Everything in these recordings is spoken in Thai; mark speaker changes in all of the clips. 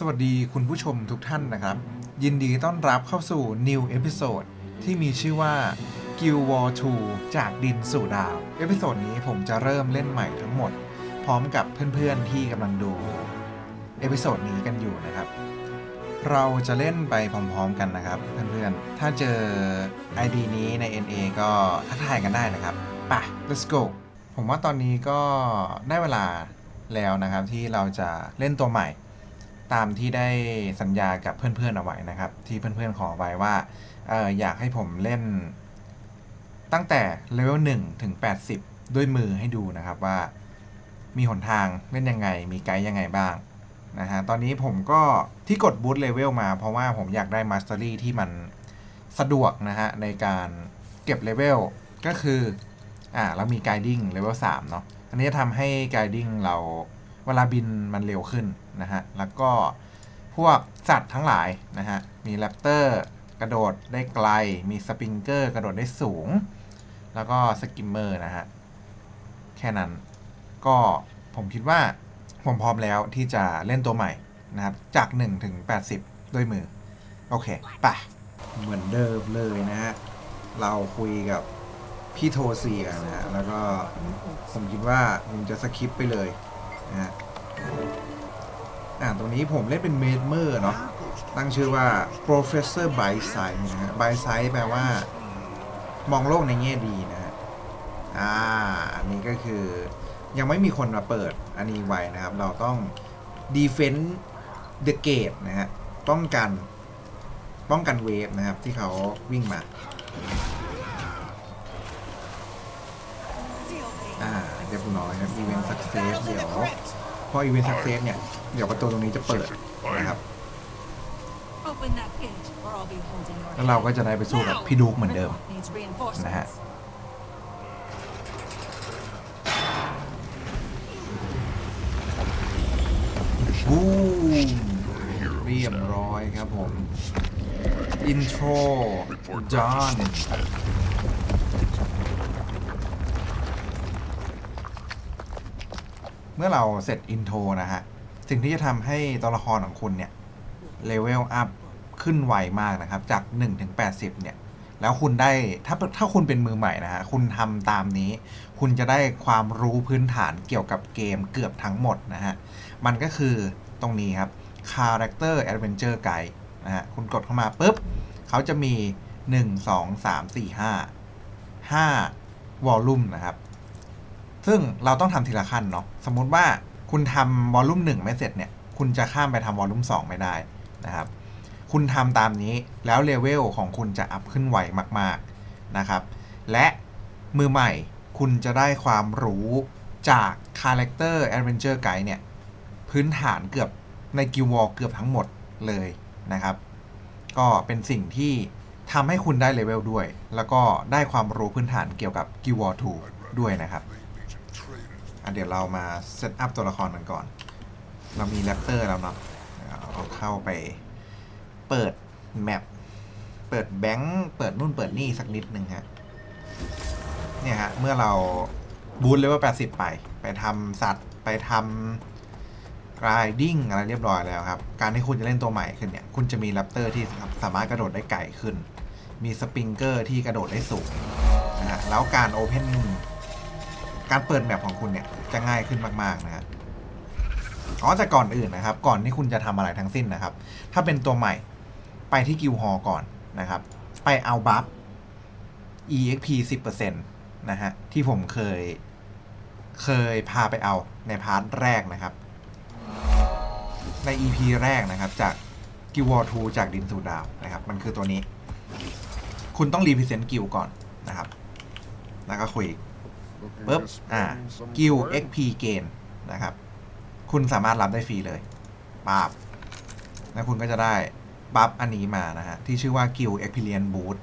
Speaker 1: สวัสดีคุณผู้ชมทุกท่านนะครับ ยินดีต้อนรับเข้าสู่ New Episode ที่มีชื่อว่า Guild War 2 จากดินสู่ดาว เอพิโซดนี้ผมจะเริ่มเล่นใหม่ทั้งหมด พร้อมกับเพื่อนๆที่กำลังดู เอพิโซดนี้กันอยู่นะครับ เราจะเล่นไปพร้อมๆกันนะครับ เพื่อนๆ ถ้าเจอ ID นี้ใน NA ก็ทักทายกันได้นะครับไป let's go ผมว่าตอนนี้ก็ได้เวลาแล้วนะครับที่เราจะเล่นตัวใหม่ ตามที่ได้สัญญากับเพื่อนๆเอาไว้นะครับ ที่เพื่อนๆขอไว้ว่าอออยากให้ผมเล่น ตั้งแต่เลเวล1ถึง 80 ด้วยมือให้ดูนะครับว่ามีหนทางเล่นยังไง มีไกด์ยังไงบ้างนะฮะตอนนี้ผมก็ที่กดบูตเลเวลมาเพราะว่าผมอยากได้มาสเตอรี่ที่มันสะดวกนะฮะในการเก็บเลเวลก็คืออ่าเรามีไกดิ้งเลเวล3เนาะอันนี้จะทำให้ไกดิ้งเรา เวลาบินมันเร็วขึ้นนะฮะ แล้วก็พวกสัตว์ทั้งหลายนะฮะ มีแรปเตอร์กระโดดได้ไกล มีสปริงเกอร์กระโดดได้สูง แล้วก็สกิมเมอร์นะฮะ แค่นั้น ก็ผมคิดว่าผมพร้อมแล้วที่จะเล่นตัวใหม่นะครับ จาก 1 ถึง 80 ด้วยมือ โอเคไปะเหมือนเดิมเลยนะฮะ เราคุยกับพี่โทเซียนะฮะ แล้วก็ผมคิดว่าผมจะสคิปไปเลย อ่าตรงนี้ผมเล่นเป็นเมดเมอร์เนาะตั้งชื่อว่า professor by side นะฮะ by side แปลว่า มองโลกในแง่ดีนะฮะอ่าอันนี้ก็คือยังไม่มีคนมาเปิดอันนี้ไว้นะครับ เราต้อง defend the gate นะฮะป้องกันป้องกันเวฟนะครับ ที่เขาวิ่งมาอ่าเรียบร้อยครับ event success เดี๋ยว พอ event success เนี่ย เดี๋ยวประตูตรงนี้จะเปิดนะครับ
Speaker 2: Open that gate, or I'll be holding your
Speaker 1: แล้วเราก็จะได้ไปสู้กับพี่ดุกเหมือนเดิม
Speaker 2: Gridlock needs reinforcements.
Speaker 1: นะฮะ บูมเรียบร้อยครับผม อินโทรจอน เมื่อเราเสร็จอินโทรนะฮะ สิ่งที่จะทำให้ตัวละครของคุณเนี่ยเลเวลอัพขึ้นไวมากนะครับ จาก 1 ถึง 80 เนี่ย แล้วคุณได้ถ้าถ้าคุณเป็นมือใหม่นะฮะ คุณทำตามนี้ คุณจะได้ความรู้พื้นฐานเกี่ยวกับเกมเกือบทั้งหมดนะฮะ มันก็คือตรงนี้ครับ Character Adventure Guide นะฮะ คุณกดเข้ามาปุ๊บเขาจะมี 1 2 3 4 5 5วอลลุ่มนะครับ ซึ่งเราต้องทำทีละขั้นเนาะสมมุติว่าคุณทำวอลลุ่ม1ไม่เสร็จเนี่ย คุณจะข้ามไปทำวอลลุ่ม2ไม่ได้นะครับ คุณทำตามนี้แล้วเลเวลของคุณจะอัพขึ้นไวมาก ๆนะครับ และมือใหม่คุณจะได้ความรู้จาก Character Adventure Guide เนี่ย พื้นฐานเกือบในกิวอลเกือบทั้งหมดเลยนะครับ ก็เป็นสิ่งที่ทำให้คุณได้เลเวลด้วย แล้วก็ได้ความรู้พื้นฐานเกี่ยวกับกิวอล2ด้วยนะครับ อะเดี๋ยวเรามาเซตอัพตัวละครกันก่อน เรามีแรปเตอร์แล้วเนาะเราเข้าไปเปิดแมปเปิดแบงค์เปิดนู่นเปิดนี่สักนิดหนึ่งฮะ เนี่ยฮะ เมื่อเราบูทเลเวล80 ไป ไปทำสัตว์ไปทำรายดิ้งอะไรเรียบร้อยแล้วครับ การที่คุณจะเล่นตัวใหม่ขึ้นเนี่ย คุณจะมีแรปเตอร์ที่สามารถกระโดดได้ไกลขึ้น มีสปริงเกอร์ที่กระโดดได้สูงนะฮะแล้วการโอเพน การเปิดแมปของคุณเนี่ยจะง่ายขึ้นมากๆนะฮะอ๋อแต่ก่อนอื่นนะครับ ก่อนที่คุณจะทำอะไรทั้งสิ้นนะครับ ถ้าเป็นตัวใหม่ไปที่กิวฮอก่อนนะครับ ไปเอาบัฟ exp 10%นะฮะที่ผมเคย เคยพาไปเอาในพาร์ทแรกนะครับ ใน EP แรกนะครับ จากกิววอร์2จากดินสู่ดาวนะครับ มันคือตัวนี้ คุณต้องรีพิเซนต์กิวก่อนนะครับ แล้วก็คุย ปุ๊บอ่ากิว XP เกณฑ์นะครับ คุณสามารถรับได้ฟรีเลยปาบแล้วคุณก็จะได้บัฟอันนี้มานะฮะ ที่ชื่อว่า Guild Experience Boost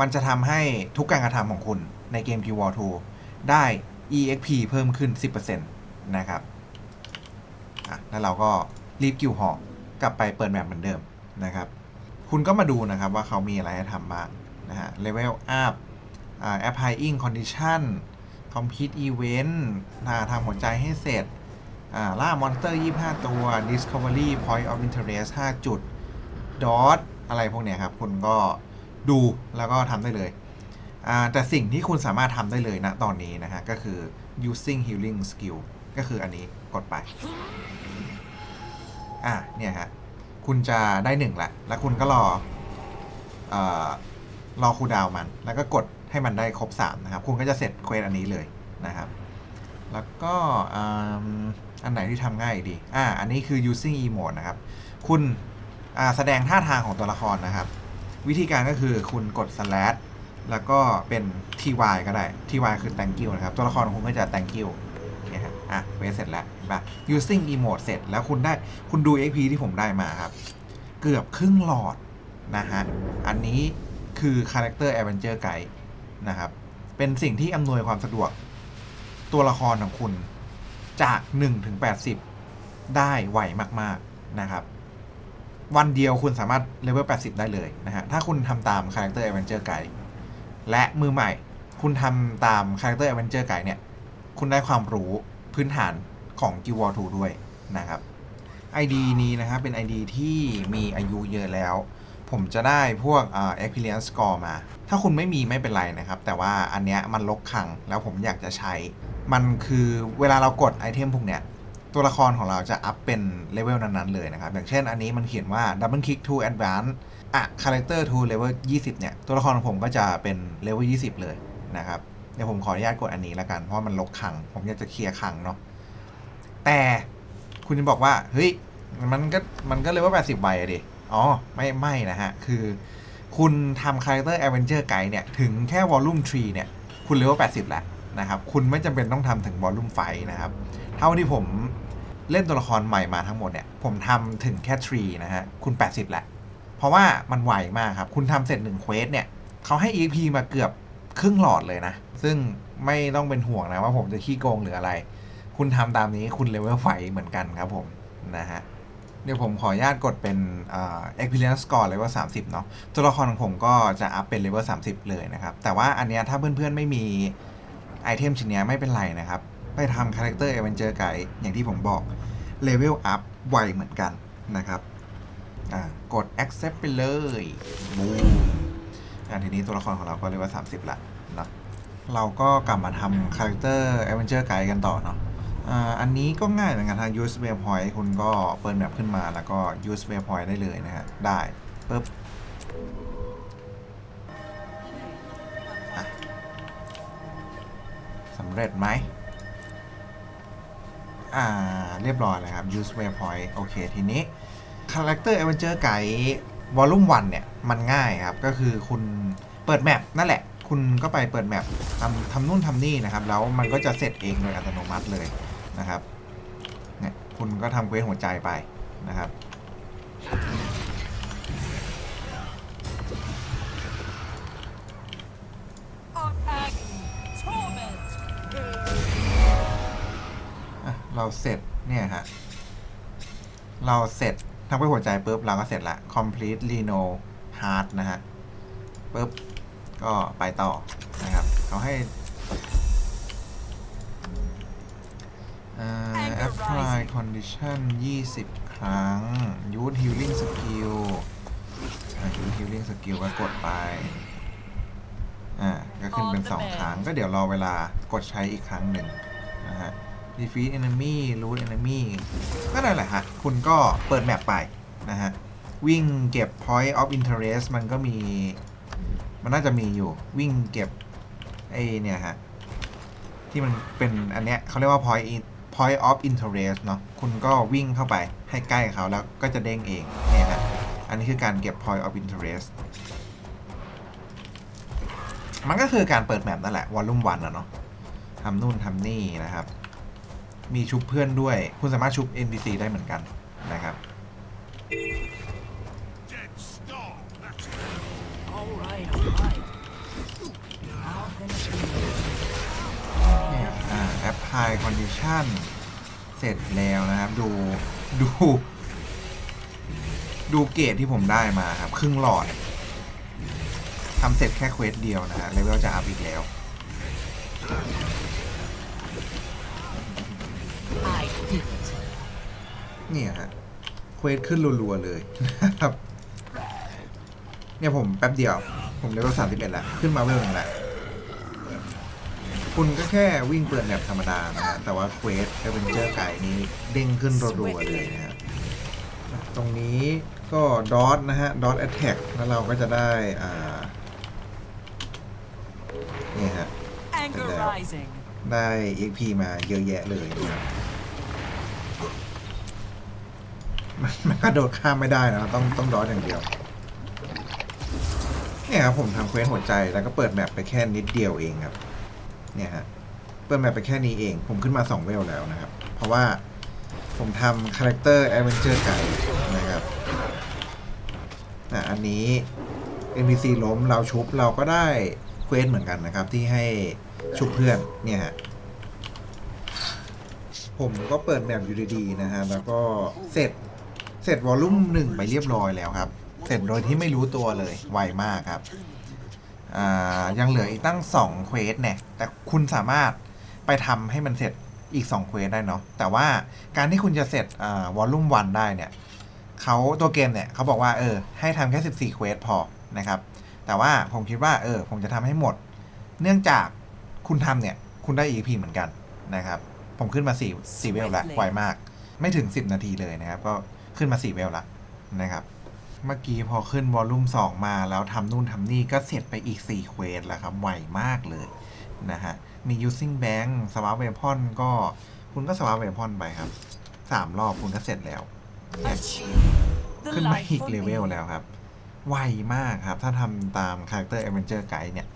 Speaker 1: มันจะทำให้ทุกการกระทำของคุณในเกม Guild War 2 ได้ EXP เพิ่มขึ้น 10%นะครับอะแล้วเราก็รีบกิวหอกกลับไปเปิดแมปเหมือนเดิมนะครับ คุณก็มาดูนะครับว่าเขามีอะไรให้ทำบ้างนะฮะ Level Up อ่า Applying Condition Complete Event อ่าทำหัวใจให้เสร็จล่ามอนสเตอร์ 25 ตัว Discovery Point of Interest 5 จุด Dot อะไรพวกเนี้ยครับ คุณก็ดูแล้วก็ทำได้เลย แต่สิ่งที่คุณสามารถทำได้เลยนะตอนนี้นะฮะ ก็คือ using healing skill ก็คืออันนี้กดไป อะเนี่ยฮะ คุณจะได้หนึ่งละ แล้วคุณก็รออ รอคูดาวมัน แล้วก็กดให้มันได้ครบ 3 นะครับ คุณก็จะเสร็จเควสอันนี้เลยนะครับ แล้วก็อ,อันไหนที่ทำง่ายดี อ่า อันนี้คือ using emote นะครับ คุณแสดงท่าทางของตัวละครนะครับ วิธีการก็คือคุณกด slash แล้วก็เป็น ty ก็ได้ ty คือ thank you นะครับ ตัวละครของคุณก็จะ thank you เนี่ยฮะอะเวสเสร็จแล้วเห็นะ using emote เสร็จแล้วคุณได้คุณดู XP ที่ผมได้มาครับ เกือบครึ่งหลอดนะฮะ อันนี้ คือ character adventure guide นะครับ เป็นสิ่งที่อำนวยความสะดวกตัวละครของคุณจาก1ถึง80 ได้ไวมาก ๆ นะครับ วันเดียวคุณสามารถเลเวล80 ได้เลยนะฮะ ถ้าคุณทำตาม Character Adventure Guide และมือใหม่ คุณทำตาม Character Adventure Guide เนี่ย คุณได้ความรู้พื้นฐานของ Guild Wars 2 ด้วยนะครับ ID นี้นะครับเป็น ID ที่มีอายุเยอะแล้ว ผมจะได้พวกเอ่อ experience score มา ถ้าคุณไม่มีไม่เป็นไรนะครับ แต่ว่าอันเนี้ยมันลกขังแล้วผมอยากจะใช้ มันคือเวลาเรากดไอเทมพวกเนี้ยตัวละครของเราจะอัพเป็นเลเวลนั้นๆเลยนะครับ อย่างเช่นอันนี้มันเขียนว่า double click to advance อะ character to level 20 เนี่ย ตัวละครของผมก็จะเป็นเลเวล20 เลยนะครับ เดี๋ยวผมขออนุญาตกดอันนี้แล้วกัน เพราะมันลกขัง ผมอยากจะเคลียร์ขังเนาะ แต่คุณจะบอกว่า เฮ้ย มันก็มันก็เลเวล80ใบอะดิ อ๋อ ไม่ไม่นะฮะ คือ คุณทำ character adventure guide เนี่ย ถึงแค่ volume 3เนี่ย คุณเลเวล80 แล้วนะครับ คุณไม่จำเป็นต้องทำถึง volume 5นะครับ เท่าที่ผมเล่นตัวละครใหม่มาทั้งหมดเนี่ย ผมทำถึงแค่3นะฮะ คุณ 80 แล้ว เพราะว่ามันไวมากครับ คุณทำเสร็จ1เควสเนี่ยเขาให้ EP มาเกือบครึ่งหลอดเลยนะ ซึ่งไม่ต้องเป็นห่วงนะว่าผมจะขี้โกงหรืออะไร คุณทำตามนี้คุณเลเวลไฟเหมือนกันครับผมนะฮะ เดี๋ยวผมขออนุญาตกดเป็นเอ่อ experience score เลเวล30 เนาะตัวละครของผมก็จะอัพเป็นเลเวล30 เลยนะครับ แต่ว่าอันเนี้ยถ้าเพื่อนๆไม่มีไอเทมชิ้นเนี้ยไม่เป็นไรนะครับ ไปทำ character adventure guide อย่างที่ผมบอกเลเวลอัพไวเหมือนกันนะครับอ่ากด accept ไปเลยบูมอ่าทีนี้ตัวละครของเราก็เลเวล30 ละเนาะเราก็กลับมาทำ character adventure guide กันต่อเนาะ อันนี้ก็ง่ายเหมือนกันทาง use waypoint คุณก็เปิดแมปขึ้นมาแล้วก็ use waypoint ได้เลยนะฮะ ได้ปึ๊บสำเร็จไหม อ่า เรียบร้อยเลยครับ use waypoint โอเค ทีนี้ character adventure guide volume 1เนี่ย มันง่ายครับ ก็คือคุณเปิดแมปนั่นแหละคุณก็ไปเปิดแมปทำทำนู่นทำนี่นะครับ แล้วมันก็จะเสร็จเองโดยอัตโนมัติเลย นะครับเนี่ยคุณก็ทำเควสหัวใจไปนะครับเราเสร็จเนี่ยฮะเราเสร็จทำเควสหัวใจปุ๊บเราก็เสร็จละ complete reno heart นะฮะปุ๊บก็ไปต่อนะครับเขาให้ apply condition 20 ครั้ง use healing skill อ่า use healing skill ก็กดไปอ่าก็ขึ้นเป็น 2 ครั้ง ก็เดี๋ยวรอเวลากดใช้อีกครั้งหนึ่งนะฮะ defeat enemy loot enemy ก็นั่นแหละฮะ คุณก็เปิดแมปไปนะฮะ วิ่งเก็บ point of interest มันก็มี มันน่าจะมีอยู่ วิ่งเก็บไอ้เนี่ยฮะ ที่มันเป็นอันเนี้ยเขาเรียกว่า point in point of interest เนาะคุณก็วิ่งเข้าไปให้ใกล้เขาแล้วก็จะเด้งเองเนี่ยฮะอันนี้คือการเก็บ point of interest มันก็คือการเปิดแมปนั่นแหละวอลลุ่มวันอะเนาะทำนู่นทำนี่นะครับ มีชุบเพื่อนด้วย คุณสามารถชุบ NPC ได้เหมือนกันนะครับ อ่า apply condition เสร็จแล้วนะครับ ดูดู ดูเกรดที่ผมได้มาครับ ครึ่งหลอดทำเสร็จแค่เควสเดียวนะฮะเลเวลจะอัพอีกแล้ว
Speaker 2: I did it.
Speaker 1: เนี่ยฮะเควสขึ้นรัวๆเลยนะครับ เนี่ยผมแป๊บเดียว ผมเลเวลสามสิบเอ็ดแล้ว ขึ้นมาเวลหนึ่งแล้ว คุณก็แค่วิ่งเปิดแบบธรรมดานะฮะแต่ว่าเควสเอเวนเจอร์ไก่นี้เด้งขึ้นรัวๆเลยนะฮะตรงนี้ก็ดอทนะฮะดอทแอตแทกแล้วเราก็จะได้อ่านี่ฮะ
Speaker 2: Anger
Speaker 1: Hello.
Speaker 2: rising.
Speaker 1: ได้ XP มาเยอะแยะเลยนะครับมันมันกระโดดข้ามไม่ได้นะต้องต้องดอทอย่างเดียวเนี่ยครับผมทำเควสหัวใจแล้วก็เปิดแมปไปแค่นิดเดียวเองครับ เนี่ยฮะเปิดแมปไปแค่นี้เอง ผมขึ้นมา 2 เวลแล้วนะครับ เพราะว่าผมทำคาแรคเตอร์แอดเวนเจอร์ไก่นะครับอะอันนี้ NPC ล้มเราชุบเราก็ได้เควสเหมือนกันนะครับ ที่ให้ชุบเพื่อนเนี่ยฮะผมก็เปิดแมปอยู่ดีๆนะฮะแล้วก็เสร็จเสร็จวอลลุ่มหนึ่งไปเรียบร้อยแล้วครับ เสร็จโดยที่ไม่รู้ตัวเลยไวมากครับ อ่ายังเหลืออีกตั้งสองเควสเนี่ยแต่คุณสามารถไปทำให้มันเสร็จอีกสองเควสได้เนาะแต่ว่าการที่คุณจะเสร็จอ่าวอลลุ่มวันได้เนี่ยเขาตัวเกมเนี่ยเขาบอกว่าเออให้ทำแค่สิบสี่เควสพอนะครับแต่ว่าผมคิดว่าเออผมจะทำให้หมด เนื่องจากคุณทำเนี่ยคุณได้ EP เหมือนกันนะครับผมขึ้นมา4 4เวลแล้วไวมาก ไม่ถึง 10 นาทีเลยนะครับ ก็ขึ้นมา4เวลละนะครับ เมื่อกี้พอขึ้นวอลลุ่ม2มาแล้วทำนู่นทำนี่ก็เสร็จไปอีก4เควสแล้วครับไวมากเลยนะฮะ มี using bank swap weapon ก็คุณก็ swap weapon ไปครับ3รอบคุณก็เสร็จแล้วเนี่ย
Speaker 2: Achieve the
Speaker 1: ขึ้นมา
Speaker 2: life
Speaker 1: อีก
Speaker 2: for
Speaker 1: เลเวล
Speaker 2: me.
Speaker 1: แล้วครับ ไวมากครับ ถ้าทำตาม Character Adventure Guide เนี่ย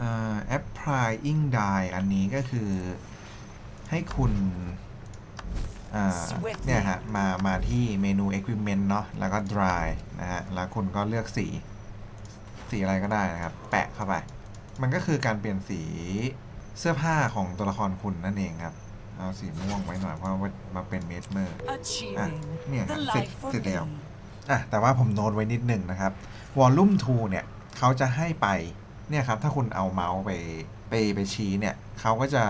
Speaker 1: อ่า Applying Die อันนี้ก็คือให้คุณอ่า
Speaker 2: Swiftly
Speaker 1: เนี่ยฮะ มา มาที่เมนู Equipment เนาะแล้วก็ Dry นะฮะ แล้วคุณก็เลือกสี สีอะไรก็ได้นะครับ แปะเข้าไป มันก็คือการเปลี่ยนสีเสื้อผ้าของตัวละครคุณนั่นเองครับ เอาสีม่วงไว้หน่อยเพราะว่ามาเป็นเมสเมอร์
Speaker 2: Achieving
Speaker 1: yeah,
Speaker 2: the
Speaker 1: sit-
Speaker 2: life for
Speaker 1: sit
Speaker 2: me.
Speaker 1: down. อะแต่ว่าผมโน้ตไว้นิดหนึ่งนะครับวอลลุ่ม2เนี่ยเขาจะให้ไปเนี่ยครับ ถ้าคุณเอาเมาส์ไปไปไปชี้เนี่ยเขาก็จะ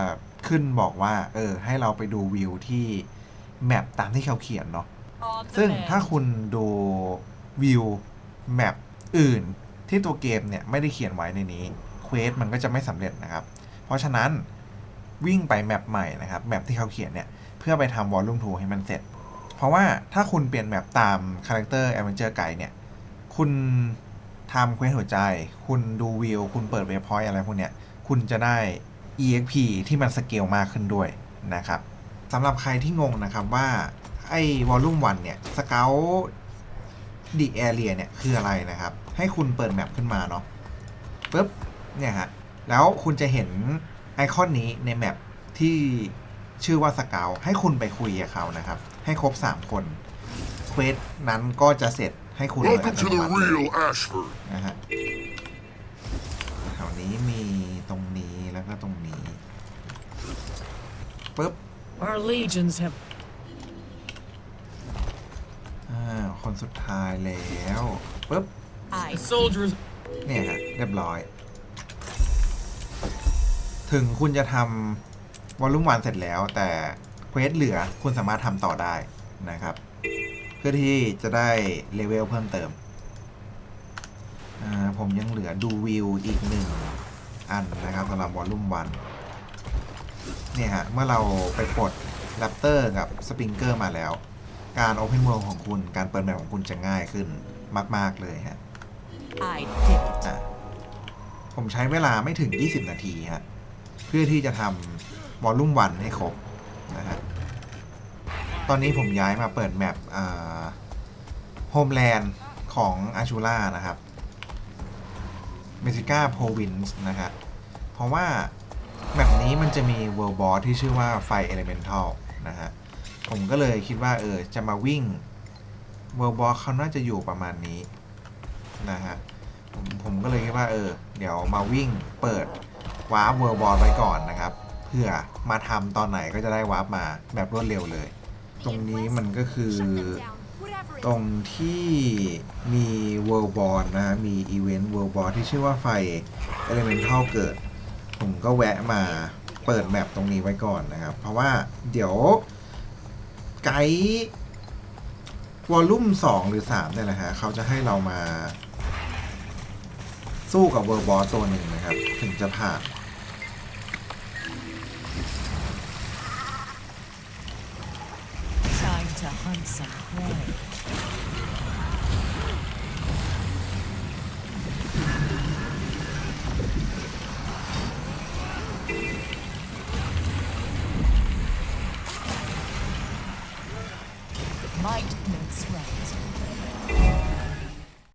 Speaker 1: ขึ้นบอกว่า เออ ให้เราไปดูวิวที่ แมปตามที่เขาเขียนเนาะ
Speaker 2: On the
Speaker 1: ซึ่ง
Speaker 2: mend.
Speaker 1: ถ้าคุณดูวิวแมปอื่นที่ตัวเกมเนี่ยไม่ได้เขียนไว้ในนี้เควสมันก็จะไม่สำเร็จนะครับ เพราะฉะนั้นวิ่งไปแมปใหม่นะครับแมปที่เขาเขียนเนี่ยเพื่อไปทำวอลลุ่ม2ให้มันเสร็จ เพราะว่าถ้าคุณเปลี่ยนแมปตามคาแรคเตอร์แอดเวนเจอร์ไกด์เนี่ยคุณทำเควสหัวใจ คุณดูวิว คุณเปิดเวฟพอยต์อะไรพวกเนี้ย คุณจะได้ EXP ที่มันสเกลมากขึ้นด้วยนะครับ สำหรับใครที่งงนะครับว่าไอ้วอลลุ่มวันเนี่ยสเกลดีแอเรียเนี่ยคืออะไรนะครับ ให้คุณเปิดแมปขึ้นมาเนาะปุ๊บเนี่ยฮะแล้วคุณจะเห็นไอคอนนี้ในแมปที่ชื่อว่าสเกลให้คุณไปคุยกับเขานะครับ ให้ครบ 3 คนเควสนั้นก็จะเสร็จให้คุณเลยอั
Speaker 3: Welcome
Speaker 1: ต
Speaker 3: to
Speaker 1: โน
Speaker 3: the
Speaker 1: มัติเลย
Speaker 3: real Ashford.
Speaker 1: นะฮะ
Speaker 2: Our legions have
Speaker 1: อ่าคนสุดท้ายแล้วปุ๊บ
Speaker 2: I
Speaker 4: soldiers
Speaker 1: เนี่ยฮะเรียบร้อย ถึงคุณจะทำวอลลุ่มวันเสร็จแล้ว แต่เควสเหลือคุณสามารถทำต่อได้นะครับ เพื่อที่จะได้เลเวลเพิ่มเติม อ่า ผมยังเหลือดูวิวอีกหนึ่งอันนะครับสำหรับวอลลุ่มวัน เนี่ยฮะ เมื่อเราไปปลดแรปเตอร์กับสปริงเกอร์มาแล้ว การ Open World ของคุณการเปิดแมปของคุณจะง่ายขึ้นมาก ๆ เลยฮะ
Speaker 2: I did it.
Speaker 1: อะผมใช้เวลาไม่ถึง 20 นาทีฮะ เพื่อที่จะทำวอลลุ่มวันให้ครบนะฮะ ตอนนี้ผมย้ายมาเปิดแมปโฮมแลนด์ของอาชูล่านะครับเมซิก้าโพวินส์นะฮะ เพราะว่าแมป นี้มันจะมีเวิลด์บอสที่ชื่อว่าไฟเอเลเมนทัลนะฮะ ผมก็เลยคิดว่าเออจะมาวิ่งเวิลด์บอสเขาน่าจะอยู่ประมาณนี้นะฮะ ผมผมก็เลยคิดว่าเออ เดี๋ยวมาวิ่งเปิดวาร์ปเวิร์บอลไว้ก่อนนะครับ เพื่อมาทำตอนไหนก็จะได้วาร์ปมาแบบรวดเร็วเลย ตรงนี้มันก็คือตรงที่มีเวิร์บอลนะฮะมีอีเวนต์เวิร์บอลที่ชื่อว่าไฟเอเลเมนทัลเกิด ผมก็แวะมาเปิดแมปตรงนี้ไว้ก่อนนะครับ เพราะว่าเดี๋ยวไกด์วอลลุ่มสองหรือสามเนี่ยแหละฮะเขาจะให้เรามาสู้กับเวอร์บอสตัวหนึ่งนะครับ ถึงจะผ่าน